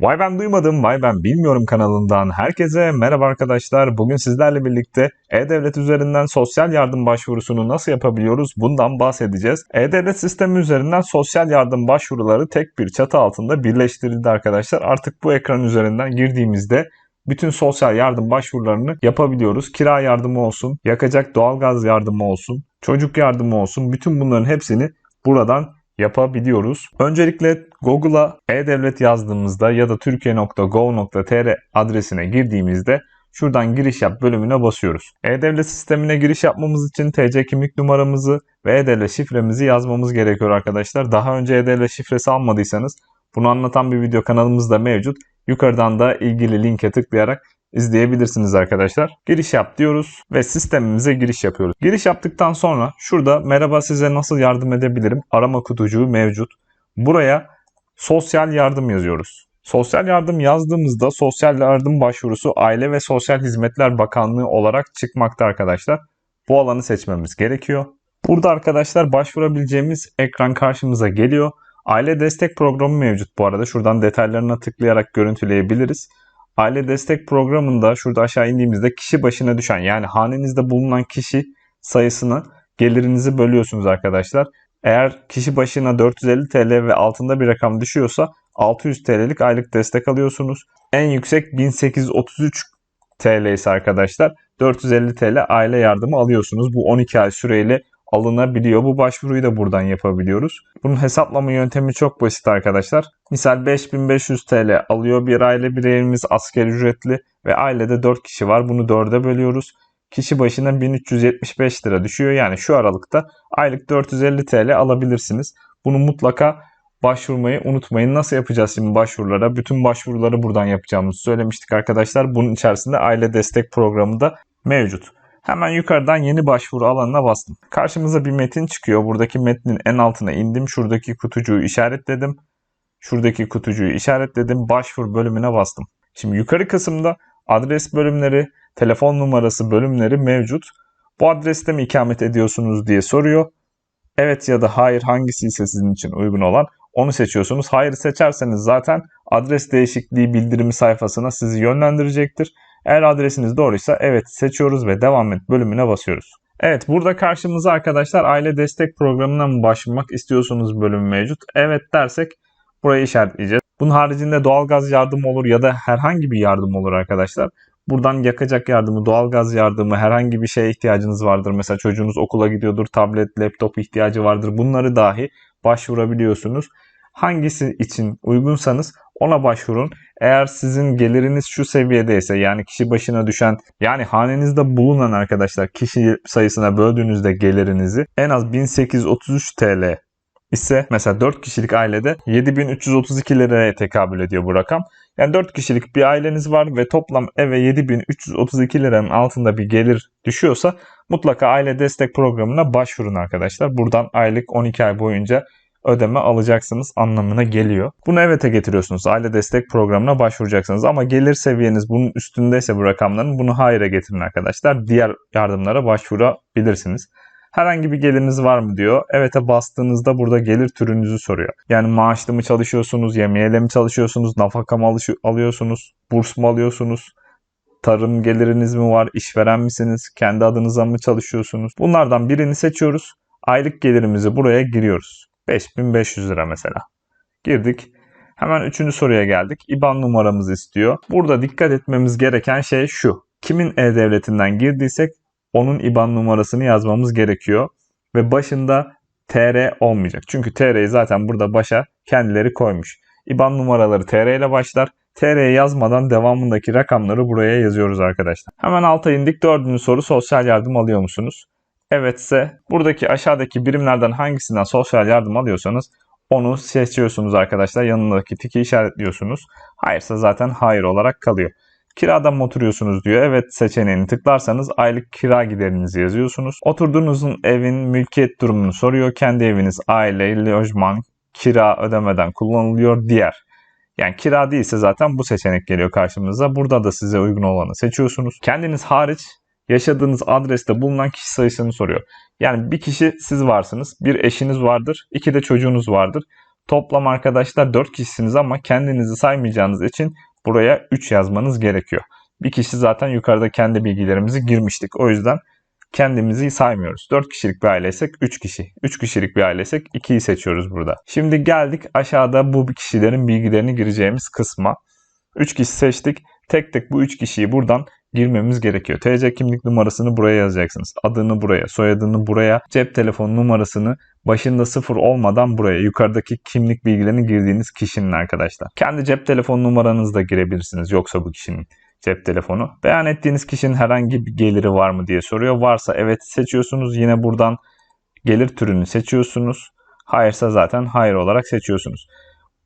Vay ben duymadım, vay ben bilmiyorum kanalından herkese merhaba arkadaşlar. Bugün sizlerle birlikte E-Devlet üzerinden sosyal yardım başvurusunu nasıl yapabiliyoruz bundan bahsedeceğiz. E-Devlet sistemi üzerinden sosyal yardım başvuruları tek bir çatı altında birleştirildi arkadaşlar. Artık bu ekran üzerinden girdiğimizde bütün sosyal yardım başvurularını yapabiliyoruz. Kira yardımı olsun, yakacak doğalgaz yardımı olsun, çocuk yardımı olsun bütün bunların hepsini buradan yapabiliyoruz. Öncelikle Google'a e-devlet yazdığımızda ya da türkiye.gov.tr adresine girdiğimizde şuradan giriş yap bölümüne basıyoruz. E-devlet sistemine giriş yapmamız için TC kimlik numaramızı ve e-devlet şifremizi yazmamız gerekiyor arkadaşlar. Daha önce e-devlet şifresi almadıysanız bunu anlatan bir video kanalımızda mevcut. Yukarıdan da ilgili linke tıklayarak izleyebilirsiniz arkadaşlar. Giriş yap diyoruz ve sistemimize giriş yapıyoruz. Giriş yaptıktan sonra şurada merhaba size nasıl yardım edebilirim arama kutucuğu mevcut. Buraya sosyal yardım yazıyoruz. Sosyal yardım yazdığımızda sosyal yardım başvurusu Aile ve Sosyal Hizmetler Bakanlığı olarak çıkmakta arkadaşlar. Bu alanı seçmemiz gerekiyor. Burada arkadaşlar başvurabileceğimiz ekran karşımıza geliyor. Aile destek programı mevcut bu arada. Şuradan detaylarına tıklayarak görüntüleyebiliriz. Aile destek programında şurada aşağı indiğimizde kişi başına düşen yani hanenizde bulunan kişi sayısını gelirinizi bölüyorsunuz arkadaşlar. Eğer kişi başına 450 TL ve altında bir rakam düşüyorsa 600 TL'lik aylık destek alıyorsunuz. En yüksek 1833 TL ise arkadaşlar 450 TL aile yardımı alıyorsunuz. Bu 12 ay süreyle alınabiliyor. Bu başvuruyu da buradan yapabiliyoruz. Bunun hesaplama yöntemi çok basit arkadaşlar. Misal 5500 TL alıyor bir aile bireyimiz asker ücretli ve ailede 4 kişi var. Bunu 4'e bölüyoruz. Kişi başına 1375 lira düşüyor. Yani şu aralıkta aylık 450 TL alabilirsiniz. Bunu mutlaka başvurmayı unutmayın. Nasıl yapacağız şimdi başvurulara? Bütün başvuruları buradan yapacağımızı söylemiştik arkadaşlar. Bunun içerisinde aile destek programı da mevcut. Hemen yukarıdan yeni başvuru alanına bastım. Karşımıza bir metin çıkıyor. Buradaki metnin en altına indim. Şuradaki kutucuğu işaretledim. Şuradaki kutucuğu işaretledim. Başvur bölümüne bastım. Şimdi yukarı kısımda adres bölümleri, telefon numarası bölümleri mevcut. Bu adreste mi ikamet ediyorsunuz diye soruyor. Evet ya da hayır hangisi ise sizin için uygun olan onu seçiyorsunuz. Hayır seçerseniz zaten adres değişikliği bildirimi sayfasına sizi yönlendirecektir. Eğer adresiniz doğruysa evet seçiyoruz ve devam et bölümüne basıyoruz. Evet burada karşımıza arkadaşlar aile destek programına mı başvurmak istiyorsunuz bölüm mevcut. Evet dersek burayı işaretleyeceğiz. Bunun haricinde doğalgaz yardımı olur ya da herhangi bir yardım olur arkadaşlar. Buradan yakacak yardımı, doğalgaz yardımı, herhangi bir şeye ihtiyacınız vardır. Mesela çocuğunuz okula gidiyordur, tablet, laptop ihtiyacı vardır. Bunları dahi başvurabiliyorsunuz. Hangisi için uygunsanız ona başvurun. Eğer sizin geliriniz şu seviyedeyse yani kişi başına düşen yani hanenizde bulunan arkadaşlar kişi sayısına böldüğünüzde gelirinizi en az 1833 TL ise mesela 4 kişilik ailede 7332 liraya tekabül ediyor bu rakam. Yani 4 kişilik bir aileniz var ve toplam eve 7332 liranın altında bir gelir düşüyorsa mutlaka aile destek programına başvurun arkadaşlar. Buradan aylık 12 ay boyunca ödeme alacaksınız anlamına geliyor. Bunu evet'e getiriyorsunuz. Aile destek programına başvuracaksınız ama gelir seviyeniz bunun üstündeyse bu rakamların bunu hayır'a getirin arkadaşlar. Diğer yardımlara başvurabilirsiniz. Herhangi bir geliriniz var mı diyor. Evet'e bastığınızda burada gelir türünüzü soruyor. Yani maaşlı mı çalışıyorsunuz, yemeğiyle mi çalışıyorsunuz, nafaka mı alıyorsunuz, burs mu alıyorsunuz, tarım geliriniz mi var, işveren misiniz, kendi adınıza mı çalışıyorsunuz? Bunlardan birini seçiyoruz. Aylık gelirimizi buraya giriyoruz. 5500 lira mesela. Girdik. Hemen üçüncü soruya geldik. IBAN numaramızı istiyor. Burada dikkat etmemiz gereken şey şu. Kimin e-devletinden girdiysek onun IBAN numarasını yazmamız gerekiyor. Ve başında TR olmayacak. Çünkü TR'yi zaten burada başa kendileri koymuş. IBAN numaraları TR ile başlar. TR yazmadan devamındaki rakamları buraya yazıyoruz arkadaşlar. Hemen alta indik. Dördüncü soru sosyal yardım alıyor musunuz? Evetse buradaki aşağıdaki birimlerden hangisinden sosyal yardım alıyorsanız onu seçiyorsunuz arkadaşlar. Yanındaki tiki işaretliyorsunuz. Hayırsa zaten hayır olarak kalıyor. Kirada mı oturuyorsunuz diyor. Evet seçeneğini tıklarsanız aylık kira giderinizi yazıyorsunuz. Oturduğunuzun evin mülkiyet durumunu soruyor. Kendi eviniz, aile, lojman, kira ödemeden kullanılıyor diğer. Yani kira değilse zaten bu seçenek geliyor karşımıza. Burada da size uygun olanı seçiyorsunuz. Kendiniz hariç yaşadığınız adreste bulunan kişi sayısını soruyor. Yani bir kişi siz varsınız, bir eşiniz vardır, iki de çocuğunuz vardır. Toplam arkadaşlar 4 kişisiniz ama kendinizi saymayacağınız için buraya 3 yazmanız gerekiyor. Bir kişi zaten yukarıda kendi bilgilerimizi girmiştik. O yüzden kendimizi saymıyoruz. 4 kişilik bir aileysek 3 kişi. 3 kişilik bir aileysek 2'yi seçiyoruz burada. Şimdi geldik aşağıda bu kişilerin bilgilerini gireceğimiz kısma. 3 kişi seçtik. Tek tek bu 3 kişiyi buradan girmemiz gerekiyor. TC kimlik numarasını buraya yazacaksınız. Adını buraya, soyadını buraya, cep telefonu numarasını başında sıfır olmadan buraya yukarıdaki kimlik bilgilerini girdiğiniz kişinin arkadaşlar. Kendi cep telefonu numaranızı da girebilirsiniz yoksa bu kişinin cep telefonu. Beyan ettiğiniz kişinin herhangi bir geliri var mı diye soruyor. Varsa evet seçiyorsunuz. Yine buradan gelir türünü seçiyorsunuz. Hayırsa zaten hayır olarak seçiyorsunuz.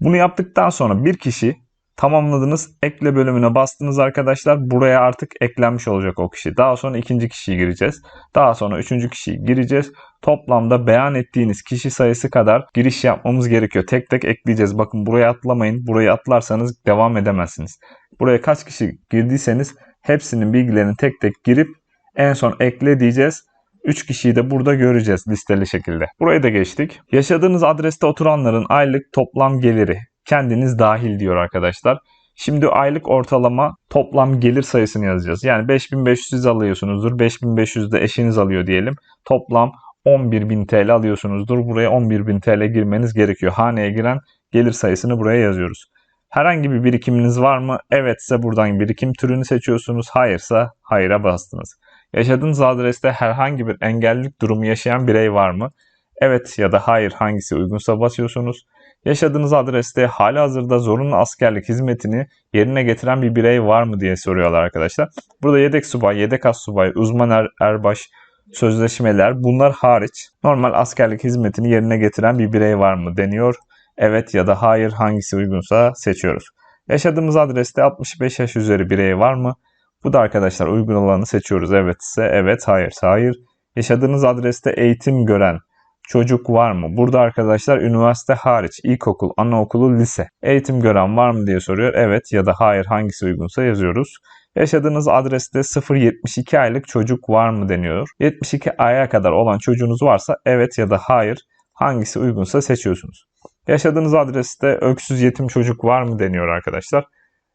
Bunu yaptıktan sonra bir kişi tamamladınız. Ekle bölümüne bastınız arkadaşlar. Buraya artık eklenmiş olacak o kişi. Daha sonra ikinci kişiyi gireceğiz. Daha sonra üçüncü kişiyi gireceğiz. Toplamda beyan ettiğiniz kişi sayısı kadar giriş yapmamız gerekiyor. Tek tek ekleyeceğiz. Bakın buraya atlamayın. Burayı atlarsanız devam edemezsiniz. Buraya kaç kişi girdiyseniz hepsinin bilgilerini tek tek girip en son ekle diyeceğiz. 3 kişiyi de burada göreceğiz listeli şekilde. Burayı da geçtik. Yaşadığınız adreste oturanların aylık toplam geliri kendiniz dahil diyor arkadaşlar. Şimdi aylık ortalama toplam gelir sayısını yazacağız. Yani 5500 alıyorsunuzdur. 5500 de eşiniz alıyor diyelim. Toplam 11.000 TL alıyorsunuzdur. Buraya 11.000 TL girmeniz gerekiyor. Haneye giren gelir sayısını buraya yazıyoruz. Herhangi bir birikiminiz var mı? Evetse buradan birikim türünü seçiyorsunuz. Hayırsa hayıra bastınız. Yaşadığınız adreste herhangi bir engellilik durumu yaşayan birey var mı? Evet ya da hayır hangisi uygunsa basıyorsunuz. Yaşadığınız adreste hali hazırda zorunlu askerlik hizmetini yerine getiren bir birey var mı diye soruyorlar arkadaşlar. Burada yedek subay, yedek as subay, uzman er, erbaş, sözleşmeler bunlar hariç normal askerlik hizmetini yerine getiren bir birey var mı deniyor. Evet ya da hayır hangisi uygunsa seçiyoruz. Yaşadığımız adreste 65 yaş üzeri birey var mı? Bu da arkadaşlar uygun olanı seçiyoruz. Evet ise evet, hayır hayır. Yaşadığınız adreste eğitim gören çocuk var mı? Burada arkadaşlar üniversite hariç ilkokul, anaokulu, lise eğitim gören var mı diye soruyor. Evet ya da hayır hangisi uygunsa yazıyoruz. Yaşadığınız adreste 0-72 aylık çocuk var mı deniyor. 72 aya kadar olan çocuğunuz varsa evet ya da hayır hangisi uygunsa seçiyorsunuz. Yaşadığınız adreste öksüz yetim çocuk var mı deniyor arkadaşlar.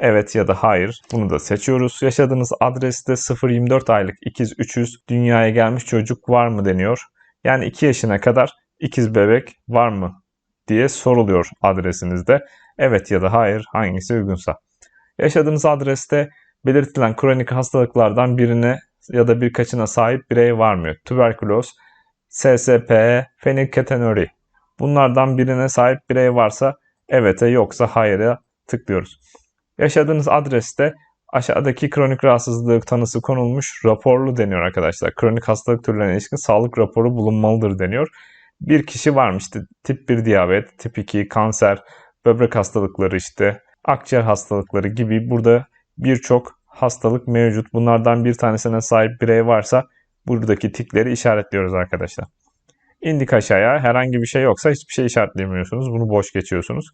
Evet ya da hayır bunu da seçiyoruz. Yaşadığınız adreste 0-24 aylık ikiz 300 dünyaya gelmiş çocuk var mı deniyor. Yani 2 yaşına kadar ikiz bebek var mı diye soruluyor adresinizde. Evet ya da hayır hangisi uygunsa. Yaşadığınız adreste belirtilen kronik hastalıklardan birine ya da birkaçına sahip birey var mı? Tüberküloz, SSP, fenilketonuri. Bunlardan birine sahip birey varsa evet'e yoksa hayır'a tıklıyoruz. Yaşadığınız adreste aşağıdaki kronik rahatsızlık tanısı konulmuş raporlu deniyor arkadaşlar. Kronik hastalık türlerine ilişkin sağlık raporu bulunmalıdır deniyor. Bir kişi varmış işte tip 1 diyabet, tip 2 kanser, böbrek hastalıkları işte akciğer hastalıkları gibi burada birçok hastalık mevcut. Bunlardan bir tanesine sahip birey varsa buradaki tikleri işaretliyoruz arkadaşlar. İndik aşağıya herhangi bir şey yoksa hiçbir şey işaretlemiyorsunuz. Bunu boş geçiyorsunuz.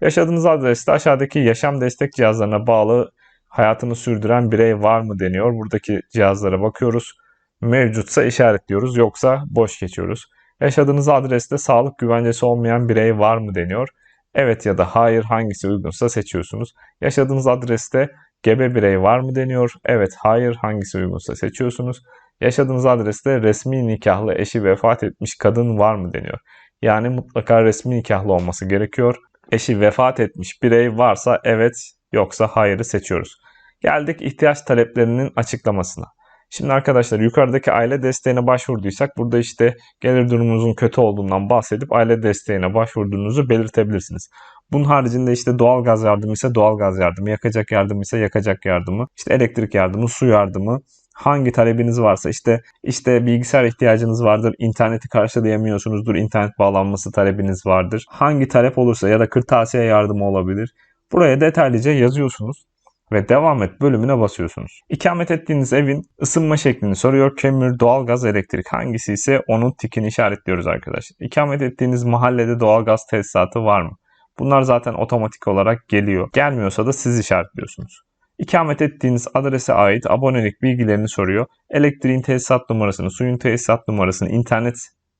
Yaşadığınız adreste aşağıdaki yaşam destek cihazlarına bağlı hayatını sürdüren birey var mı deniyor. Buradaki cihazlara bakıyoruz. Mevcutsa işaretliyoruz yoksa boş geçiyoruz. Yaşadığınız adreste sağlık güvencesi olmayan birey var mı deniyor. Evet ya da hayır hangisi uygunsa seçiyorsunuz. Yaşadığınız adreste gebe birey var mı deniyor. Evet hayır hangisi uygunsa seçiyorsunuz. Yaşadığınız adreste resmi nikahlı eşi vefat etmiş kadın var mı deniyor. Yani mutlaka resmi nikahlı olması gerekiyor. Eşi vefat etmiş birey varsa evet yoksa hayırı seçiyoruz. Geldik ihtiyaç taleplerinin açıklamasına. Şimdi arkadaşlar yukarıdaki aile desteğine başvurduysak burada işte gelir durumunuzun kötü olduğundan bahsedip aile desteğine başvurduğunuzu belirtebilirsiniz. Bunun haricinde işte doğal gaz yardımı ise doğal gaz yardımı, yakacak yardım ise yakacak yardımı, işte elektrik yardımı, su yardımı, hangi talebiniz varsa işte işte bilgisayar ihtiyacınız vardır, interneti karşılayamıyorsunuzdur, internet bağlanması talebiniz vardır. Hangi talep olursa ya da kırtasiye yardımı olabilir. Buraya detaylıca yazıyorsunuz ve devam et bölümüne basıyorsunuz. İkamet ettiğiniz evin ısınma şeklini soruyor. Kömür, doğalgaz, elektrik hangisi ise onun tikini işaretliyoruz arkadaşlar. İkamet ettiğiniz mahallede doğalgaz tesisatı var mı? Bunlar zaten otomatik olarak geliyor. Gelmiyorsa da siz işaretliyorsunuz. İkamet ettiğiniz adrese ait abonelik bilgilerini soruyor. Elektriğin tesisat numarasını, suyun tesisat numarasını, internet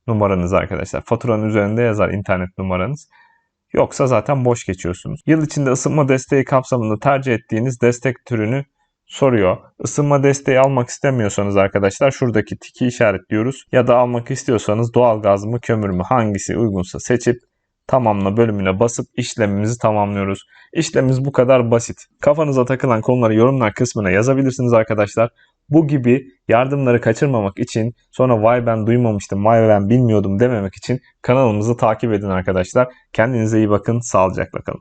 numaranız arkadaşlar. Faturanın üzerinde yazar internet numaranız. Yoksa zaten boş geçiyorsunuz. Yıl içinde ısınma desteği kapsamında tercih ettiğiniz destek türünü soruyor. Isınma desteği almak istemiyorsanız arkadaşlar şuradaki tiki işaretliyoruz. Ya da almak istiyorsanız doğalgaz mı kömür mü hangisi uygunsa seçip tamamla bölümüne basıp işlemimizi tamamlıyoruz. İşlemimiz bu kadar basit. Kafanıza takılan konuları yorumlar kısmına yazabilirsiniz arkadaşlar. Bu gibi yardımları kaçırmamak için sonra vay ben duymamıştım, vay ben bilmiyordum dememek için kanalımızı takip edin arkadaşlar. Kendinize iyi bakın, sağlıcakla kalın.